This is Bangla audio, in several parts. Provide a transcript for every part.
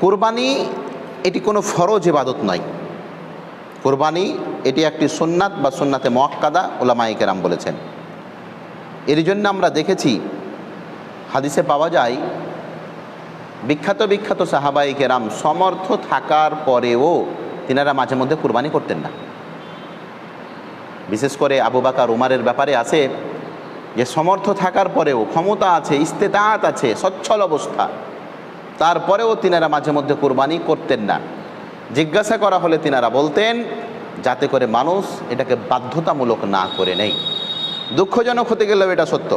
কোরবানি এটি কোনো ফরজ ইবাদত নয়। কোরবানি এটি একটি সুন্নাত বা সুন্নাতে মোয়াক্কাদা ওলামাই কেরাম বলেছেন। এর জন্য আমরা দেখেছি, হাদিসে পাওয়া যায়, বিখ্যাত বিখ্যাত সাহাবাই কেরাম সমর্থ থাকার পরেও তিনারা মাঝে মধ্যে কুরবানি করতেন না। বিশেষ করে আবু বাকার, উমারের ব্যাপারে আছে যে, সমর্থ থাকার পরেও ক্ষমতা আছে, ইস্তেতাত আছে, সচ্ছল অবস্থা। তারপরেও তিনারা মাঝে মধ্যে কুরবানি করতেন না। জিজ্ঞাসা করা হলে তিনারা বলতেন, যাতে করে মানুষ এটাকে বাধ্যতামূলক না করে নেই দুঃখজনক হতে গেলেও এটা সত্য।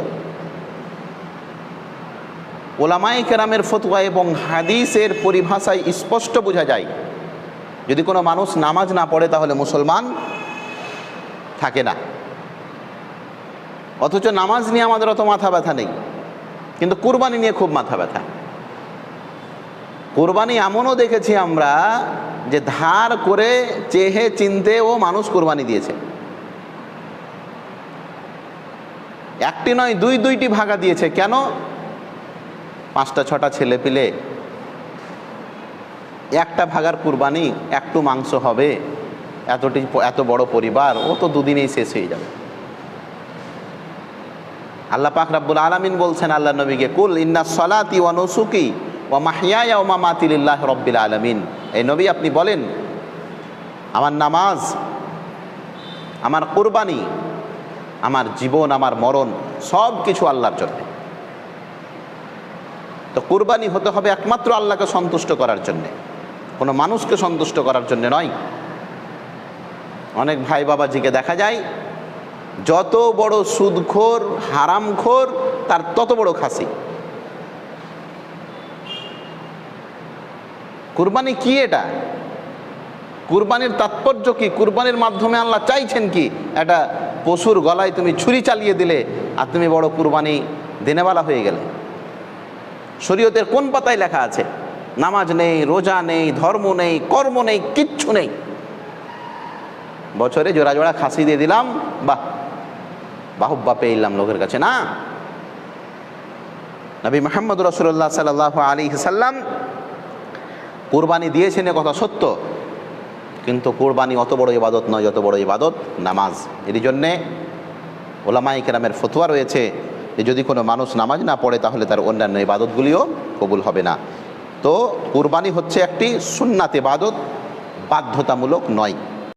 ওলামাই কেরামের ফতুয়া এবং হাদিসের পরিভাষায় স্পষ্ট বোঝা যায়, যদি কোনো মানুষ নামাজ না পড়ে তাহলে মুসলমান থাকে না। অথচ নামাজ নিয়ে আমাদের অত মাথা ব্যথা নেই, কিন্তু কুরবানি নিয়ে খুব মাথা ব্যথা। কোরবানি এমনও দেখেছি আমরা যে ধার করে চেহে, চিনতে ও মানুষ কোরবানি দিয়েছে। একটি নয়, দুই, দুইটি ভাগা দিয়েছে। কেন? পাঁচটা, ছটা ছেলে পিলে একটা ভাগার কুরবানি, একটু মাংস হবে, এতটি, এত বড় পরিবার, ও তো দুদিনেই শেষ হয়ে যাবে। আল্লাহ পাক রাব্বুল আলামিন বলছেন আল্লাহ নবীকে, কুল ইন্না সলাতি ওয়া ওয়া মাহিয়ায়া ওয়া মামাতি লিল্লাহি রাব্বিল আলামিন। এই নবী আপনি বলেন, আমার নামাজ, আমার কুরবানি, আমার জীবন, আমার মরণ সব কিছু আল্লাহর জন্য। তো কুরবানি হতে হবে একমাত্র আল্লাহকে সন্তুষ্ট করার জন্যে। কোনো মানুষকে সন্তুষ্ট করার জন্য নয়। অনেক ভাই বাবাজিকে দেখা যায়, যত বড় সুদখোর, হারামখোর, তার তত বড় খাসি। কুরবানি কি এটা? কুরবানির তাৎপর্য কি? কুরবানির মাধ্যমে আল্লাহ চাইছেন কি? একটা পশুর গলায় তুমি ছুরি চালিয়ে দিলে আর তুমি বড় কুরবানি দিনেওয়ালা হয়ে গেলে। শরীয়তের কোন পাতায় লেখা আছে? নামাজ নেই, রোজা নেই, ধর্ম নেই, কর্ম নেই, কিচ্ছু নেই। বছরে জোড়া জোড়া খাসি দিয়ে দিলাম, বাহ। বাহুব্বা পেয়ে এলাম লোকের কাছে, না? নবী মোহাম্মদ রসুল্লাহ সাল্লাহ আলী সাল্লাম কোরবানি দিয়েছেন এ কথা সত্য। কিন্তু কোরবানি অত বড় ইবাদত নয়, যত বড় ইবাদত নামাজ। এর জন্যে ওলামা ইকরামের ফতোয়া রয়েছে যে, যদি কোনো মানুষ নামাজ না পড়ে, তাহলে তার অন্যান্য ইবাদতগুলিও কবুল হবে না। তো কোরবানি হচ্ছে একটি সুন্নাত ইবাদত, বাধ্যতামূলক নয়।